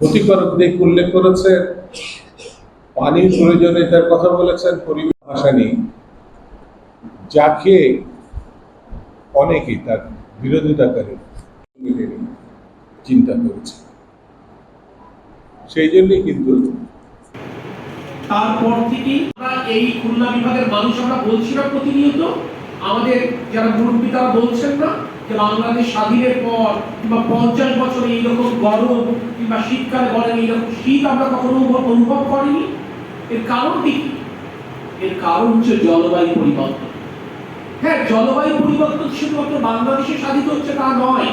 ক্ষতিকারক দিক উল্লেখ করেছেন পানির প্রয়োজনীয়তার কথা বলেছেন পরিবেশ ভাসানি, যাকে অনেকেই তার বিরোধিতা করে চিন্তা করেছে। সেই জন্যই কিন্তু তারপর থেকে আমরা এই খুলনা বিভাগের মানুষ আমরা বলছি না প্রতিনিয়ত, আমাদের যারা মুরব্বী তারা বলছেন না। যে বাংলাদেশ স্বাধীনের পর কিংবা পঞ্চাশ বছরে এইরকম গরম কিংবা শীতকালে বলেন এইরকম শীত আমরা কখনো অনুভব অনুভব করিনি? এর কারণটি কি? এর কারণ হচ্ছে জলবায়ু পরিবর্তন। হ্যাঁ জলবায়ু পরিবর্তন শুধুমাত্র বাংলাদেশে সাধিত হচ্ছে তা নয়।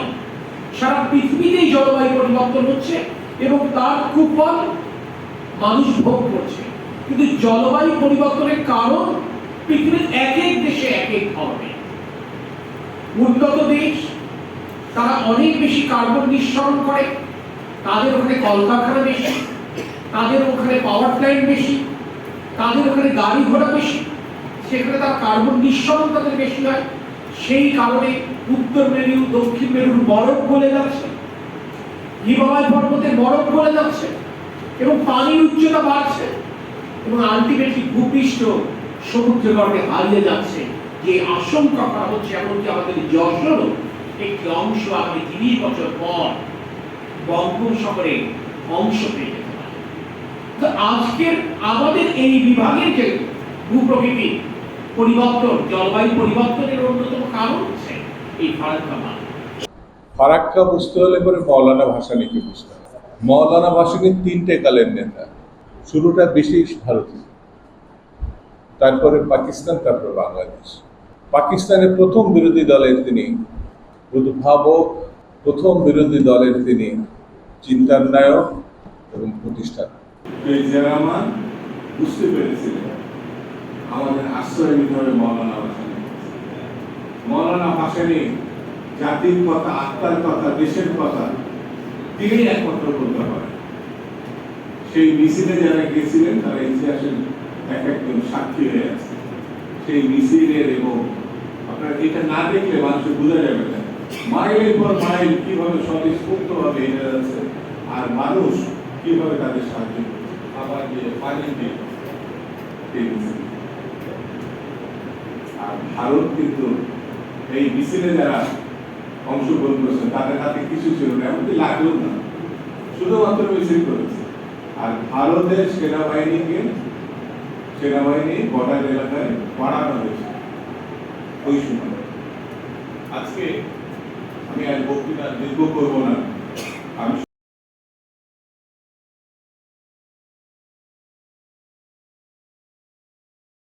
সারা পৃথিবীতেই জলবায়ু পরিবর্তন হচ্ছে এবং তার কুফল মানুষ ভোগ করছে। কিন্তু জলবায়ু পরিবর্তনের কারণ পৃথিবীর এক এক দেশে এক এক ধরনের। উন্নত দেশ, তারা অনেক বেশি কার্বন নিঃসরণ করে। তাদের ওখানে কলকারখানা বেশি, তাদের ওখানে পাওয়ার প্ল্যান্ট বেশি, তাদের ওখানে গাড়ি ঘোড়া বেশি। সেখানে তার কার্বন নিঃসরণ তাদের বেশি হয়। সেই কারণে উত্তর মেরু, দক্ষিণ মেরুর বরফ গলে যাচ্ছে। হিমালয় পর্বতের বরফ গলে যাচ্ছে এবং পানির উচ্চতা বাড়ছে এবং আলটিমেটলি ভূপৃষ্ঠ সমুদ্র হারিয়ে যাচ্ছে। যে আশঙ্কা করা হচ্ছে, এমনকি আমাদের যশোরও একটি অংশ তিরিশ বছর পর বঙ্গোপসাগরে অংশ পেয়ে যেতে আজকের, আমাদের এই বিভাগের যে ভূপ্রকৃতি পরিবর্তন, জলবায়ু পরিবর্তনের অন্যতম কারণ হচ্ছে এই ফারাক্কা ফারাক্কা বুঝতে হলে পরে মৌলানা ভাসানীকে বুঝতে হবে। মৌলানা ভাসানী তিনটে কালের নেতা। শুরুটা ব্রিটিশ, ভারতীয়। তারপরে পাকিস্তান, তারপর বাংলাদেশ। পাকিস্তানের প্রথম বিরোধী দলের তিনি, উদ্ভাবক প্রথম বিরোধী দলের তিনি চিন্তার নায়ক এবং প্রতিষ্ঠাতা। বুঝতে পেরেছিলেন। আমাদের আশ্রয় মৌলানা ভাসানী। মৌলানা ভাসানী জাতির কথা, আত্মার কথা, দেশের কথা তিনি একমাত্র বলতে পারেন। সেই মিছিলে যারা গেছিলেন তারা ইতিহাসের এক একজন সাক্ষী হয়ে আছে। সেই মিছিলের এবং আপনারা এটা না দেখলে মানুষ বোঝা যাবে না। মাইলের পর মাইল কীভাবে স্বতঃস্ফূর্ত ভাবে হেঁটে যাচ্ছে আর মানুষ কীভাবে তাদের সাহায্য করছে, খাবার দিয়ে, পানি দিয়ে আর ভারত কিন্তু এই মিছিলে যারা অংশগ্রহণ করেছে তাদের হাতে কিছু ছিল না, এমনকি লাগল না। শুধুমাত্র মিছিল করেছে। আর ভারতের সেনাবাহিনীকে সেনাবাহিনী বর্ডার এলাকায় বাড়ানো হয়েছে। ওই সময়। আজকে আমি আর বক্তৃতা দীর্ঘ করব না।